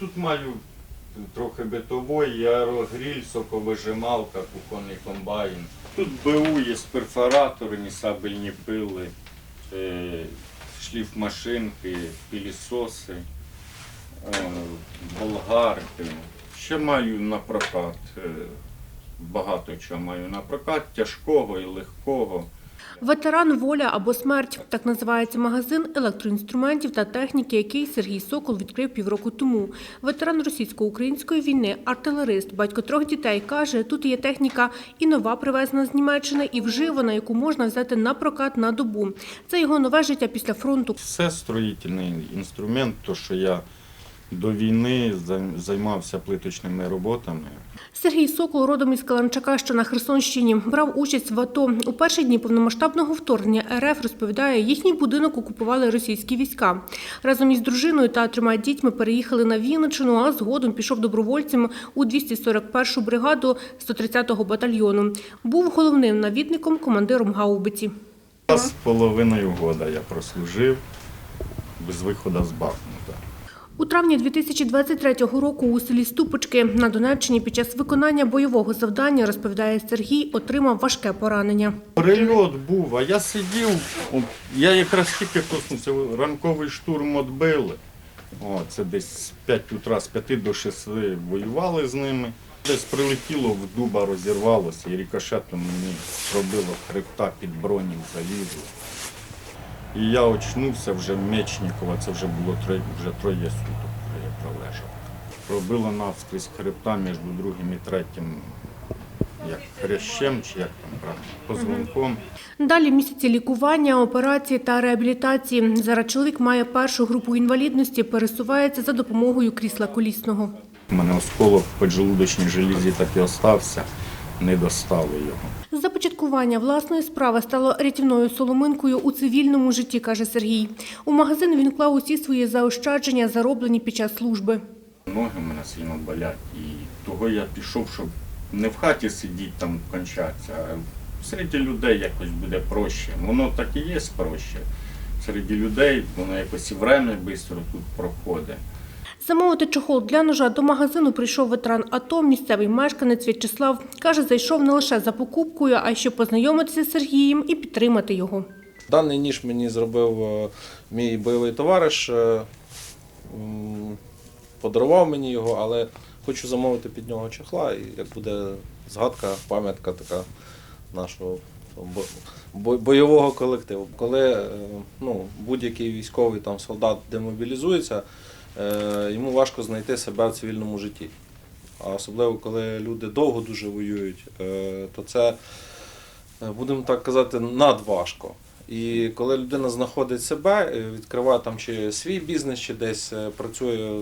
Тут маю трохи битової, аерогріль, соковижималка, кухонний комбайн. Тут БУ є перфораторні, сабельні пили, е, шліфмашинки, пілісоси, е, болгарки. Ще маю на прокат. е, Багато чого маю на прокат, тяжкого і легкого. Ветеран Воля або смерть так називається магазин електроінструментів та техніки, який Сергій Сокол відкрив півроку тому. Ветеран російсько-української війни, артилерист, батько трьох дітей каже, тут є техніка і нова привезена з Німеччини, і вживана, яку можна взяти на прокат на добу. Це його нове життя після фронту. Все строїтельний інструмент, то що я до війни зай- займався плиточними роботами. Сергій Сокол родом із Каланчака, що на Херсонщині, брав участь в АТО. У перші дні повномасштабного вторгнення РФ розповідає, їхній будинок окупували російські війська. Разом із дружиною та трьома дітьми переїхали на Вінниччину, а згодом пішов добровольцем у 241-шу бригаду 130-го батальйону. Був головним навідником, командиром гаубиці. З половиною года я прослужив без виходу з Бахмута. У травні 2023 року у селі Ступочки на Донеччині під час виконання бойового завдання, розповідає Сергій, отримав важке поранення. Прильот був, а я сидів, я якраз тільки коснувся, ранковий штурм відбили. О, це десь з 5 утра, з 5 до 6 воювали з ними. Десь прилетіло в дуба, розірвалося і рикошетом мені пробило хребта під броню, залізло. І я очнувся вже в Мечникова, це вже було троє, вже троє суток, вже я пролежав. Пробило навскрізь хребта між другим і третім, як хрящем, чи як там правильно, позвонком. Далі місяці лікування, операції та реабілітації. Зараз чоловік має першу групу інвалідності, пересувається за допомогою крісла колісного. У мене осколок в поджелудочній желізі так і остався, не достали його. Започаткування власної справи стало рятівною соломинкою у цивільному житті, каже Сергій. У магазин він клав усі свої заощадження, зароблені під час служби. Ноги в мене сильно болять, і того я пішов, щоб не в хаті сидіти там кончатися, а серед людей якось буде проще. Воно так і є проще. Серед людей воно якось і время швидко тут проходить. Замовити чохол для ножа до магазину прийшов ветеран АТО, місцевий мешканець В'ячеслав. Каже, зайшов не лише за покупкою, а й щоб познайомитися з Сергієм і підтримати його. Даний ніж мені зробив е, мій бойовий товариш, е, подарував мені його, але хочу замовити під нього чехла, і як буде згадка, пам'ятка така нашого бо- бо- бойового колективу. Коли е, ну, будь-який військовий там солдат демобілізується, йому важко знайти себе в цивільному житті. А особливо коли люди довго дуже воюють, е, то це, е, будемо так казати, надважко. І коли людина знаходить себе, е, відкриває там чи свій бізнес, чи десь е, працює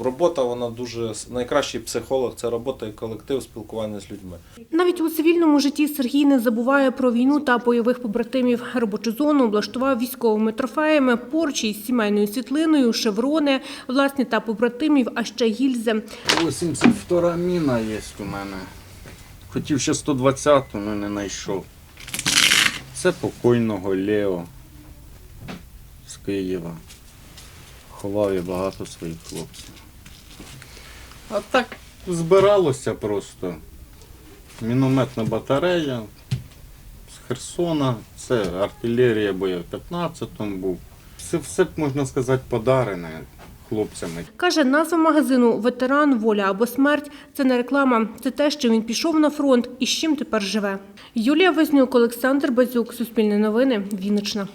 робота, вона дуже найкращий психолог це робота і колектив спілкування з людьми. Навіть у цивільному житті Сергій не забуває про війну та бойових побратимів. Робочу зону облаштував військовими трофеями, порчі із сімейною світлиною, шеврони, власні та побратимів, а ще гільзи. 82 міна є у мене. Хотів ще 120, але не знайшов. Це покойного Лео з Києва. Ховав я багато своїх хлопців. А так збиралося просто. Мінометна батарея з Херсона, це артилерія, бо я в 15-му був. Це все, можна сказати, подарене хлопцями. Каже, назва магазину Ветеран, воля або смерть це не реклама. Це те, що він пішов на фронт і з чим тепер живе. Юлія Вознюк, Олександр Базюк, Суспільне новини, Вінниччина.